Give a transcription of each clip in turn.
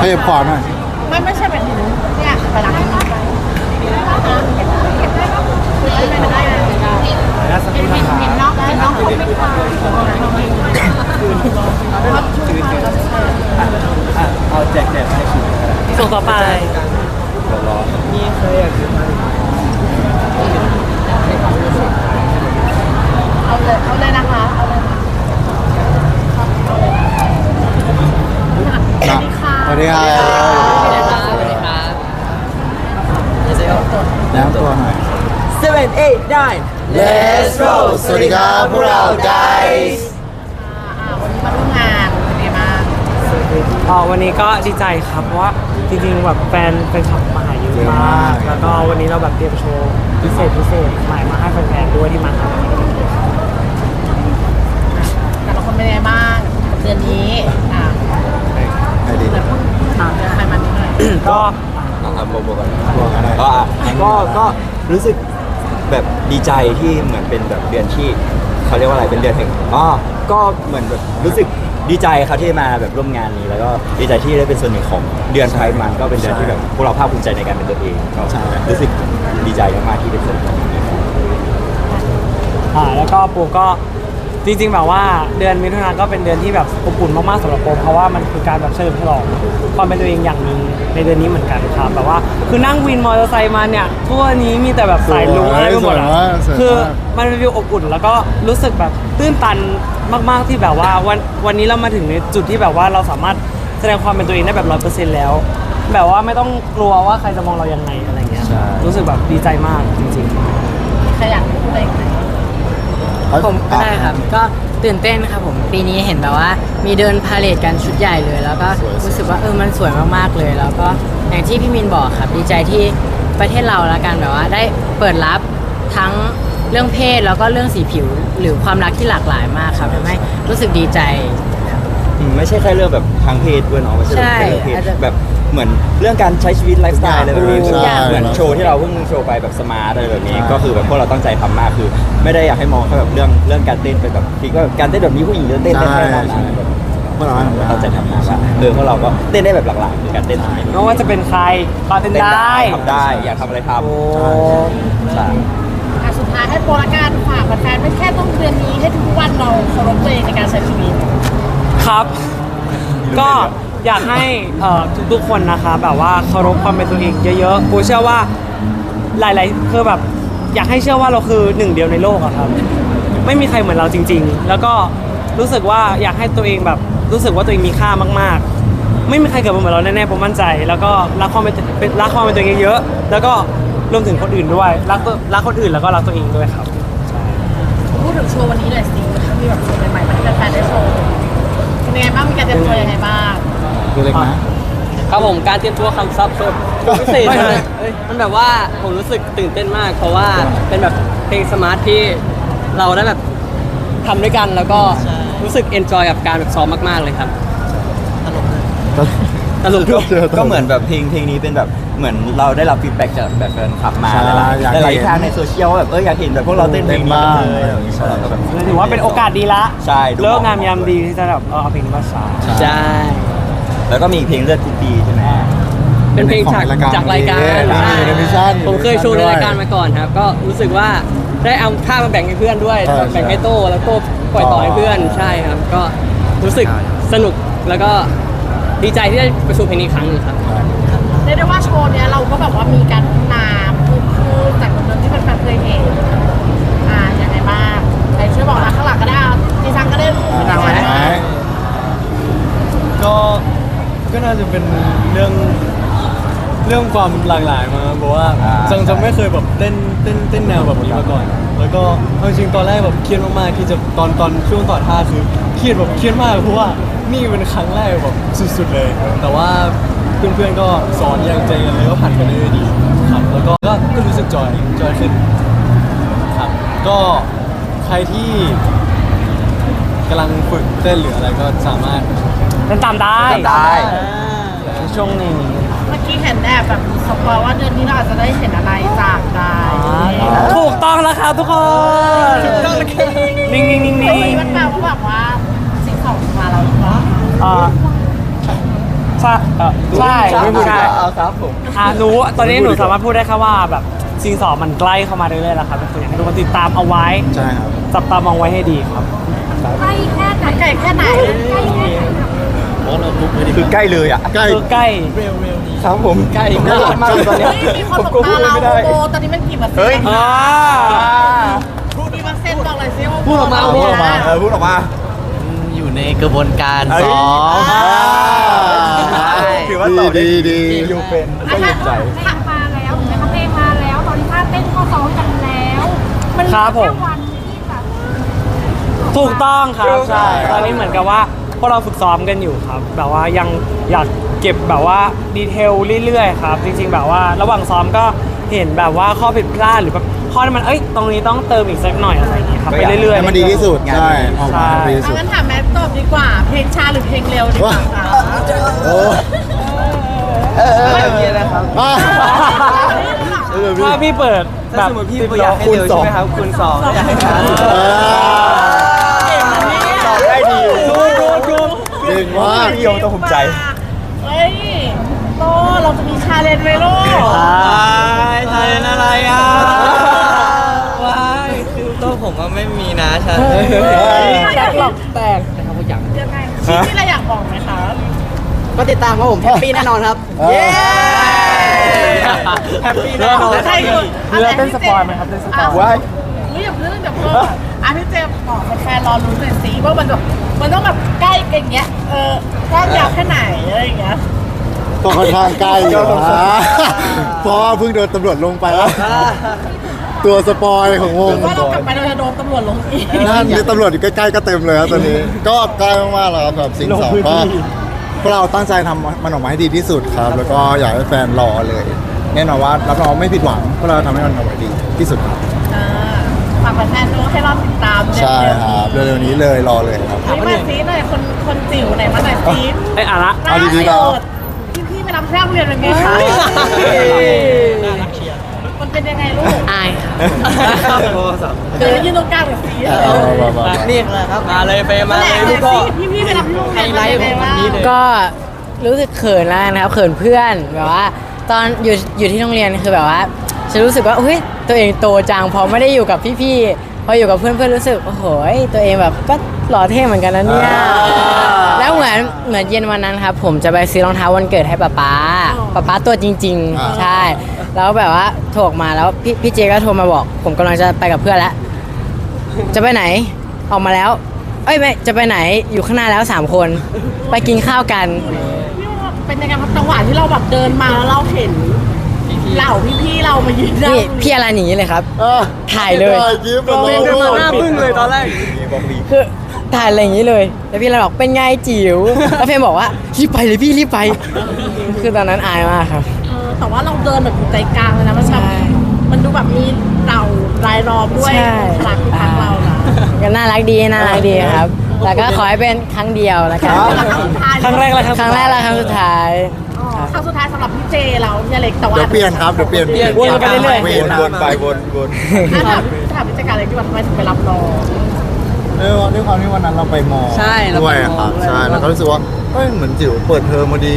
ขยับขวาหน่อยไม่ไม่ใช่แบบนี้เนี่ยไปรักที่นี่ไม่ได้เลยเห็นเห็นน้องเห็นน้องคนไม่พาเอาแจกแจกให้ชิมส่งต่อไปร้อนนี่เคยอยากเอาเลยเอาเลยนะคะเอาเลยสวัส ดีค่ะสวัสดีครับสวัสดีครับสวัสดีครับเดี๋ยวจะยกตัวแนะนำตัวหน่อย seven eight nine Let's roll สวัสดีครับพวกเรา Dice อ่าวันนี้มาร่วมงานเป็นไงบ้างอ๋อวันนี้ก็ดีใจครับเพราะว่าจริงๆแบบแฟนแฟนคลับมาหาเยอะมาก แล้วก็วันนี้เราแบบเตรียมโชว์พิเศษพิเศษใหม่มาให้แฟนๆด้วยที่มาหาแต่ละคนเป็นไงบ้างเดือนนี้อ่าใครดีเดือนอ่าเดือนใครมาที่ไหนก็อะโบโบกันบอกกันหน่อยก็อะก็ก็รู้สึกแบบดีใจที่เหมือนเป็นแบบเดือนที่เขาเรียกว่าอะไรเป็นเดือนแห่งอ๋อก็เหมือนแบบรู้สึกดีใจครับที่มาแบบร่วมงานนี้ แล้วก็ดีใจที่ได้เป็นส่วนหนึ่งของเดือนไทยมันก็เป็นเดือนที่แบบพวกเราภาคภูมิใจในการเป็นตัวเองก็รู้สึกดีใจมากๆที่เป็นส่วนหนึ่งของนี้อ่าแล้วก็ปูก็ จริงๆแบบว่าเดือนมิถุนายนก็เป็นเดือนที่แบบอบอุ่นมากๆสำหรับปูเพราะว่ามันคือการแบบเฉลิมฉลองความเป็นตัวเองอย่างหนึ่งในเดือนนี้เหมือนกันครับแบบว่าคือนั่งวินมอเตอร์ไซค์มาเนี่ยทั่วนี้มีแต่แบบสายลุงอะไรไปหมดอะคือมันเป็นวิวอบอุ่น แล้วก็รู้สึกแบบตื้นตันมากๆที่แบบว่าวันวันนี้เรามาถึงในจุดที่แบบว่าเราสามารถแสดงความเป็นตัวเองได้แบบร้อยเปอร์เซ็นต์แล้ว แบบว่าไม่ต้องกลัวว่าใครจะมองเรายังไงอะไรเงี้ยรู้สึกแบบดีใจมากจริง ๆ ใครอยากพูดอะไรอีกไหม ผมก็ได้ครับ ก็ตื่นเต้นครับผมปีนี้เห็นแบบว่า มีเดินพาเลทกันชุดใหญ่เลย แล้วก็รู้สึกว่าเออมันสวยมากๆเลย แล้วก็อย่างที่พี่มินบอกครับดีใจที่ประเทศเราละกันแบบว่าได้เปิดรับทั้งเรื่องเพศแล้วก็เรื่องสีผิวหรือความรักที่หลากหลายมากครับทำให้รู้สึกดีใจอืมไม่ใช่แค่เรื่องแบบทางเพศด้วยเนาะไม่ใช่ใช่แค่เรื่องเพศอาจจะแบบ เหมือนเรื่องการใช้ชีวิตไลฟ์สไตล์อะไรแบบนี้ใช่เหมือนโชว์ที่เราเพิ่งโชว์ไปแบบสมาร์ทอะไรแบบนี้ใช่ก็คือแบบพวกเราตั้งใจทำมากคือ ไม่ได้อยากให้มองแค่แบบเรื่องเรื่องการเต้นเป็นแบบที่ก็การเต้นแบบนี้ผู้หญิงจะเต้นได้แค่นั้นนะแบบพวกเราตั้งใจทำมากว่าเออพวกเราก็เต้นได้แบบหลากหลายคือการเต้นทำให้ไม่ว่าจะเป็นใครก็เต้นได้ทำได้อยากทำอะไรทโอ้ำใช่ อะสุดท้ายให้โปรละกันฝากแฟนๆไม่แค่ต้องเดือนนี้ให้ทุกวันเราเคารพตัวเองในการใช้ชีวิต ครับ ก็ อยากให้เอ่อทุกๆคนนะคะแบบว่าเคารพความเป็นตัวเองเยอะๆกูเชื่อว่าหลายๆคือแบบอยากให้เชื่อว่าเราคือหนึ่งเดียวในโลกอะครับ ไม่มีใครเหมือนเราจริง ๆ แล้วก็รู้สึกว่าอยากให้ตัวเองแบบรู้สึกว่าตัวเองมีค่ามากๆ ไม่มีใครเกิดมาเหมือนเราแน่ๆผมมั่นใจ แล้วก็รักความเป็นเป็นรักความเป็นตัวเองเยอะๆแล้วก็รวมถึงคนอื่นด้วยรักตัวรักคนอื่นแล้วก็รักตัวเองด้วยครับ พูดถึงโชว์วันนี้หน่อยสิมีแบบโชว์ใหม่ๆมาให้แฟนๆได้โชว์เป็นยังไงบ้างมีการเตรียมตัวยังไงบ้าง ตัวเล็กนะครับผมการเตรียมตัวคำซับโชว์พิเศษไม่มันเลยมันแบบว่าผมรู้สึกตื่นเต้นมาก เพราะว่าเป็นแบบเพลงสมาร์ทที่เราได้แบบทำด้วยกันแล้วก็รู้สึกเอนจอยกับการแบบซ้อมมากๆเลยครับตลกด้วยเจอตัวก็เหมือนแบบเพลงเพลงนี้เป็นแบบเหมือนเราได้รับฟีดแบ็กจากแบบแฟนคลับมาใช่หลายอยากๆหลายเห็นๆทางในโซเชียลว่าแบบเอออยากเห็นแบบพวกเราเต้นเพลงนี้กันเลยอะไรอย่างเงี้ยเราก็แบบถือว่าเป็นโอกาสดีละใช่ดูเลิกงามยามดีที่จะแบบเออเอาเพลงนี้มาใช้ใช่ แล้วก็มีเพลงเลือดทุกปีใช่ไหม เป็นเพลงจากเป็นของจากรายการรายการใช่อยู่ในมิชชั่นผมเคยโชว์ในด้วยรายการมาก่อนครับ ก็รู้สึกว่าได้เอาค่ามาแบ่งให้เพื่อนด้วยใช่แบ่งให้โต้แล้วโต้ปล่อยต่อให้เพื่อนใช่ครับ ก็รู้สึกสนุกแล้วก็ดีใจที่ได้ประชุมเพลงนี้อีกครั้งหนึงครับ เรียกได้ว่าโชว์เนี้ยเราก็แบบว่ามีการพัฒนาเพิ่มขึ้นจากเดิมๆที่แฟนๆเคยเห็นอ่ายังไงบ้างใครช่วยบอกนะข้างหลังก็ได้เอาดีซังก็ได้รู้อ่าเป็นยังไงไหมบ้างก็ ก็น่าจะเป็นเรื่องเรื่องความหลากหลายมาเพราะว่าอ่า จังจะไม่เคยแบบเต้นเต้นเต้นแนวแบบนี้มาก่อน แล้วก็เอาจริงๆตอนแรกแบบเครียดมากๆที่จะตอนตอนช่วงต่อท่าคือเครียดแบบเครียดมากเพราะว่านี่เป็นครั้งแรกแบบสุดๆเลย แต่ว่าเพื่อนๆก็สอนอย่างใจกันเลยก็ผ่านไปได้ด้วยดีครับแล้วก็ก็ก็รู้สึกจอยจอยขึ้นครับก็ใครที่ กำลังฝึกเต้นหรืออะไรก็สามารถ เต้นตามได้จำได้ในช่วงนี้ เมื่อกี้เห็นแอบแบบสปอยว่าเดือนนี้เราอาจจะได้เห็นอะไรจากได้ถูกต้องแล้วครับทุกคนนิ่งนิ่งนิ่งเฮ้นิ่ยงมันแปลว่าแบบว่าสิ่งของมาเราหรือเปล่าเอ่อใช่เอ่อใช่ไม่พูดใช่เอาครับผมอะหนูตอนนี้หนูสามารถพูดได้แค่ว่าแบบซีนสองมันใกล้เข้ามาเรื่อยๆแล้วครับทุกคนอยากให้ทุกคนติดตามเอาไว้ใช่ครับจับตามองไว้ให้ดีครับใกล้แค่ไหนใกล้แค่ไหนใกล้แค่ไหนคือใกล้เลยอะ ใกล้ คือใกล้ครับผมใกล้มากมากตอนเนี้ยเฮ้ยมีคนผมบอกก็ตาพูดเราไม่ได้โบตอนนี้มันกี่เปอร์เซ็นเฮ้ยต์อ่ามีเปอร์เซ็นต์บอกเลยซิว่าพูดออกมาโบพูดออกมานะเออพูดออกมา อยู่ในกระบวนการเอ้ยซ้อมอ่าถือว่าตอบได้ดีดี อยู่เป็นอะก็ถ้าเห็นใจถ้ามาแล้วถึงแม้เขาเพลงมาแล้ว ตอนนี้ท่าเต้นก็ซ้อมกันแล้ว มันเหลือครับผม แค่วันที่แบบถูกต้องครับใช่ ตอนนี้เหมือนกับว่า พวกเราฝึกซ้อมกันอยู่ครับ แบบว่ายังอยากเก็บแบบว่าดีเทลเรื่อยๆครับ จริง ๆ แบบว่าระหว่างซ้อมก็เห็นแบบว่าข้อผิดพลาดหรือแบบข้อที่มันเอ้ยตรงนี้ต้องเติมอีกสักหน่อยอะไรอย่างเงี้ยครับไปเรื่อยให้มันดีที่สุดใช่ออกมาให้ดีที่เอาสุด งั้นถามแมทตอบดีกว่า เพลงช้าหรือเพลงเร็วดีกว่าคะโอ้ไม่มีนะครับอะเออพี่ ถ้าพี่เปิดแบถ้าบสมมติพี่อยากให้เร็วใช่ไหมครับคูณสองอยากให้ช้า เออ ตอบได้ดี ดูดูดู เก่งมากพี่โยต้องภูมิใจ เฮ้ยโตเราจะมีชาเลนจ์ไหมลูกใช่อะไรอะว้ายคือตัวผมว่าไม่มีนะใช่แจ็คหลอกแตกยังไงที่ที่เราอยากบอกไหมคะก็ติดตามครับผมแฮปปี้แน่นอนครับ เย้แฮปปี้แน่นอนใช่คือเรือเต้นสปอยไหมครับเต้นสปอยว้าย เฮ้ยอย่าเพิ่งเดี๋ยวเพิ่งอะพี่เจมส์บอกแฟนๆรอรู้หน่อยสิว่ามันแบบมันต้องแบบใกล้กันอย่างเงี้ย เออก้ยาวแค่ไหนอะไรอย่างเงี้ย ก็ค่อนข้างใกล้อยู่นะ เพราะว่าเพิ่งโดนตำรวจลงไปแล้วตัวสปอยของวง ว่าเรากลับไปเราจะโดนตำรวจลงอีกนั่นนี่ตำรวจอยู่ใกล้ๆก็เต็มเลยครับตอนนี้ ก็ใกล้มากๆแล้วครับสำหรับสิ่งสองก็พวกเราตั้งใจทำมันออกมาให้ดีที่สุดครับ แล้วก็อยากให้แฟนรอเลย แน่นอนว่ารับรองไม่ผิดหวังพวกเราทำให้มันออกมาดีที่สุดครับ อ่าฝากแฟนๆดูให้รอติดตามใช่ครับเร็วๆนี้เลยรอเลยครับ นี่มาซีหน่อยคนคนจิ๋วไหนมาหน่อยซีไอ้ยอะละเอาดีๆเราพี่พี่ๆไปรับแรกเรียนเป็นไงคะมันเป็นยังไงลูกอายครับเดี๋ยวยืนตรงกลางกับซีเอามามามา นี่แหละครับมาเลยไปมามาเลยเลลูยกพ่อพี่พี่ๆไปรับลูกไฮไลท์ของวันนี้เลยก็รู้สึกเขินแล้วนะครับเขินเพื่อนแบบว่า ตอนอยู่อยู่ที่โรงเรียนคือแบบว่า จะรู้สึกว่าเฮ้ยตัวเองโตจังพอไม่ได้อยู่กับพี่ๆพออยู่กับเพื่อนเพื่อนๆรู้สึกโอ้โหตัวเองแบบก็หล่อเท่เหมือนกันนะเนี่ยแล้วเหมือนเหมือนเย็นวันนั้นครับ ผมจะไปซื้อรองเท้าวันเกิดให้ป๊าป๊าป๊าป๊าตัวจริงอ่าๆใช่ แล้วแบบว่าโทรออกมาแล้วพี่พี่เจก็โทรมาบอก ผมกำลังจะไปกับเพื่อนแล้วจะไปไหนออกมาแล้ว เอ้ยไม่จะไปไหนอยู่ข้างหน้าแล้วสามคน ไปกินข้าวกันพี่ว่าเป็นยังไงครับจังหวะที่เราแบบเดินมาแล้วเราเห็น เหล่าพี่ๆเรามายืนหน้านี่พี่อะไรหนีเลยครับอะถ่ายเลย ยิ้มเดินมาหน้าบึ้งเลยตอนแรกคือถ่ายอะไรอย่างนี้เลย แล้วพี่อะไรบอกเป็นไงจิ๋ว แล้วเฟรมบอกว่ารีบไปเลยพี่รีบไป คือตอนนั้นอายมากครับ เออแต่ว่าเราเดินแบบอยู่ใจกลางเลยนะมันแบบใช่ มันดูแบบมีเหล่ารายล้อมด้วยใช่พลังทางเรานะก็น่ารักดีน่ารักดีครับ แต่ก็ขอให้เป็นครั้งเดียวแล้วกันครั้งแรกและครั้งครั้งแรกและครั้งสุดท้าย อ๋อครั้งสุดท้ายสำหรับพี่เจเราเนี่ยเล็กแต่ว่าเดี๋ยวเปลี่ยนครับเดี๋ยวเปลี่ยนเปลี่ยนวนไปเรื่อยเปวลี่ยนนวนไปวนวนอะถามถามพี่เจการเลยที่ว่าทำไมถึงไปรับน้องเออด้วยความที่วันนั้นเราไปมอใช่เราด้วยไปมอครับด้วย ใช่แล้วก็รู้สึกว่าเฮ้ยเหมือนจิ๋วเปิดเทอมพอดี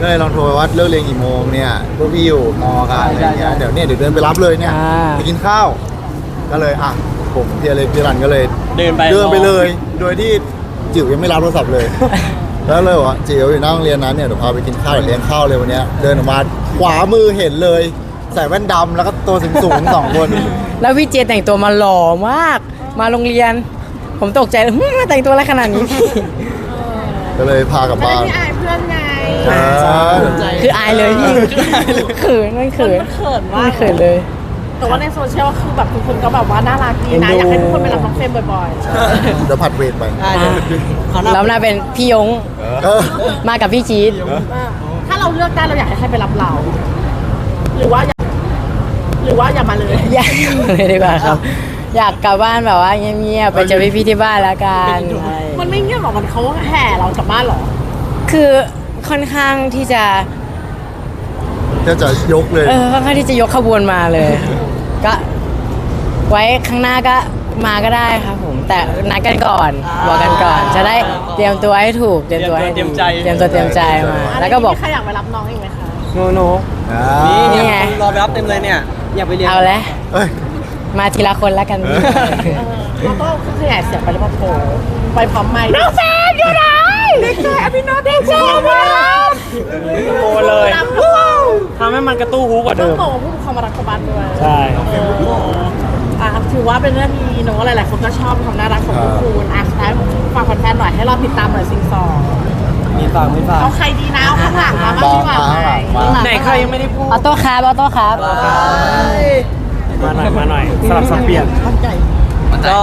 ก็เลยลองโทรไปว่าเลิกเรียนกี่โมงเนี่ยพวกพี่อยู่มอกันอะไรเงี้ยเดี๋ยวเนี่ยเดี๋ยวเดินไปรับเลยเนี่ยอ่า ไปกินข้าว ก็เลยอะ ผมพี่อเล็กพี่รันก็เลย เดินไปเดินไปเลย โดยที่จิ๋วยังไม่รับโทรศัพท์เลย แล้วเลยบอกว่าจิ๋วอยู่หน้าโรงเรียนนั้นเนี่ยเดี๋ยวพาไปกินข้าวเดี๋ยวเลี้ยงข้าวเลยวันเนี้ยเดินออกมาขวามือเห็นเลย ใส่แว่นดำแล้วก็ตัวสูงสูงๆสองคน แล้วพี่เจแต่งตัวมาหล่อมาก มาโรงเรียน ผมตกใจเลยหึมาแต่งตัวอะไรขนาดนี้ ก็เลยพากลับไม่ได้บ้าน พี่อายเพื่อนไงเออคืออายเลยพี่เขินมันเขินมันเขินมัมานกเขินเลย แต่ว่าในโซเชียลคือแบบทุกคนก็แบบว่าน่ารักดีนะเอ็นดูอยากให้ทุกคนไปรับน้องเฟรมบ่อย เดี๋ยวผัดเวรไปอ่าเดี๋ยวเขานับแล้วน่าเป็นพี่ยงเออมากับพี่จี๊ดๆอ่าถ้าเราเลือกได้เราอยากให้ใครไปรับเรา หรือว่าอยากหรือว่าอย่ามาเลย อยากเลยดีกว่าครับ อยากกลับบ้านแบบว่าเงียบๆไปเจอพี่ๆที่บ้านแล้วกันใช่มันไม่เงียบหรอกมันเขาแห่เรากลับบ้านหรอ คือค่อนข้างที่จะ ก็จะยกเลย เออค่อนข้างที่จะยกขบวนมาเลย ก็ ไว้ข้างหน้าก็มาก็ได้ครับผม แต่นัดกันก่อน บอกกันก่อน จะได้เตรียมตัวให้ถูกเตรียมตัวให้เตรียมใจ เตรียมตัวเตรียมใจมา แล้วก็บอกมีใครอยากไปรับน้องอีกไหมคะหนูหนูนี่นี่ไงรอไปรับเต็มเลยเนี่ย อยากไปเรียนเอาแล้วเอ้ยมาทีละคนแล้วกันเออแล้วก็ขยายเสียงไปแล้วมาโผล่ไปพร้อมไมค์น้องแฟนอยู่ไหนเด็กแก่พี่น้องเด็กแก่มารับโอ้เลยรับลูก ทำให้มันกระตู้หูกว่าต้อเดิงมโตผู้ปกครองมารักเขาบ้านด้วยใช่ เอออะถือว่าเป็นเรื่องดีเนอะหลายๆคนก็ชอบความน่ารักของพวกคุณอะสุดท้ายฝากแฟนๆหน่อยให้เราติดตามหน่อยซิงซองมีฟังไม่ฟัง เอาใครดีนะเอาข้างหลังมาบ้างดีกว่าไหมไหนใครยังไม่ได้พูด ออโต้คาร์บออโต้คาร์บมาหน่อย มาหน่อยสลับสับเปลี่ยน ก็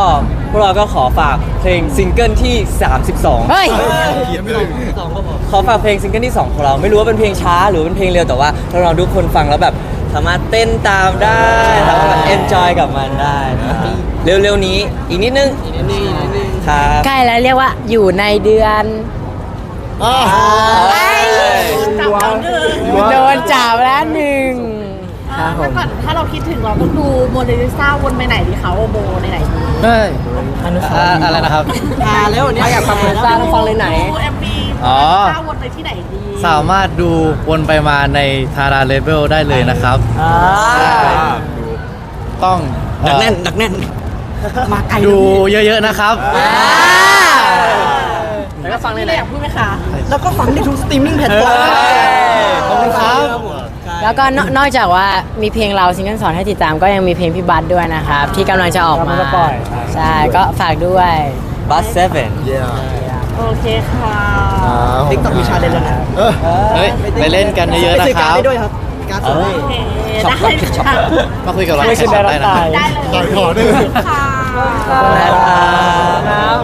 พวกเราก็ขอฝากเพลงซิงเกิลที่ 32 เฮ้ยขอฝากเพลงซิงเกิลที่ 2 ของเรา ไม่รู้ว่าเป็นเพลงช้าหรือเป็นเพลงเร็วแต่ว่าถ้าเราทุกคนฟังแล้วแบบสามารถเต้นตามได้แล้วก็แบบเอนจอยกับมันได้นะครับเร็วๆนี้อีกนิดนึงอีกนิดนึงครับใกล้แล้วเรียกว่าอยู่ในเดือนอ้าวจับเราหนึ่งโดนจับแล้วหนึ่ง ครับผเมื่อมก่อนถ้าเราคิดถึงเราต้องดูโมเดลิซ่าวนไปไหนดีคะโอโบในไหนดีเฮ้ยอนุสาวรีย์อะไรนะครับ อ่าแล้ววันนี้อยากฟังเพลงซ่าต้องฟังเลยไหน ดูเอ็มบีอ๋อซ่าวนไปที่ไหนดีสามารถดูวนไปมาในทาราเลเวลได้เลยนะครับต้องหนักแน่นหนักแน่นดูเยอะๆนะครับ แล้วก็ฟังเลยไหนอยากพูดไหมคะแล้วก็ฟังได้ทุกสตรีมมิ่งแพลตฟอร์ม ขอบคุณครับ แล้วก็นนอกจากว่ามีเพลงเราซิงเกิลสอนให้ติดตามก็ยังมีเพลงพี่บัสด้วยนะครับ ที่กำลังจะออกมา กำลังจะปล่อยใช่ ก็ฝากด้วย บัสเซเว่นโอเคค่ะติ๊กต็อกมีชาเลนจ์แล้วนะเฮ้ยไปเล่นกันเยอะๆนะครับได้ด้วยครับการ์ดสดโอเคช็อปได้ช็อปค่ะมาคุยกับเราไม่ใช่ในได้แชทรับได้นะคตารับย ได้เลยขอได้เลย ค่ะครับ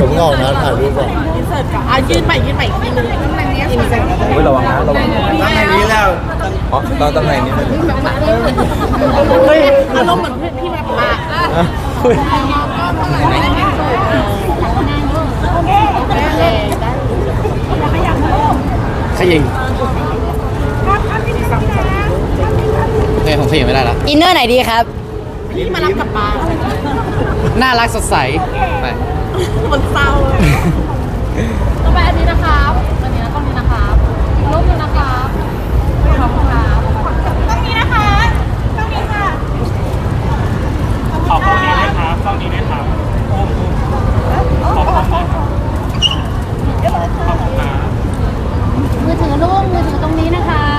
ผมงอกนะถ่ายรูปก่อน อินเสิร์ตก่อนอะยืนใหม่ยืนใหม่อีกทีนึงตำแหน่งนี้อินเสิร์ต เฮ้ย ระวังนะระวังนะตำแหน่งนี้แล้วอ๋อตอนตำแหน่งนี้มันเฮ้ยอารมณ์เหมือนพี่พี่มาปากอะได้ไหมโอเคขยิงเฮ้ยผมขยิงไม่ได้ละอินเนอร์ไหนดีครับพี่มารับกลับบ้านน่ารักสดใสไปมันเศร้าเลยต่อไปอันนี้นะครับ อยู่องนี้นะคะตรงนี้ค่ะ ขอบคุณนี้นะครับตรงนี้นะคค่ะโอ้มือถือลูกมือถือตรงนี้นะคะ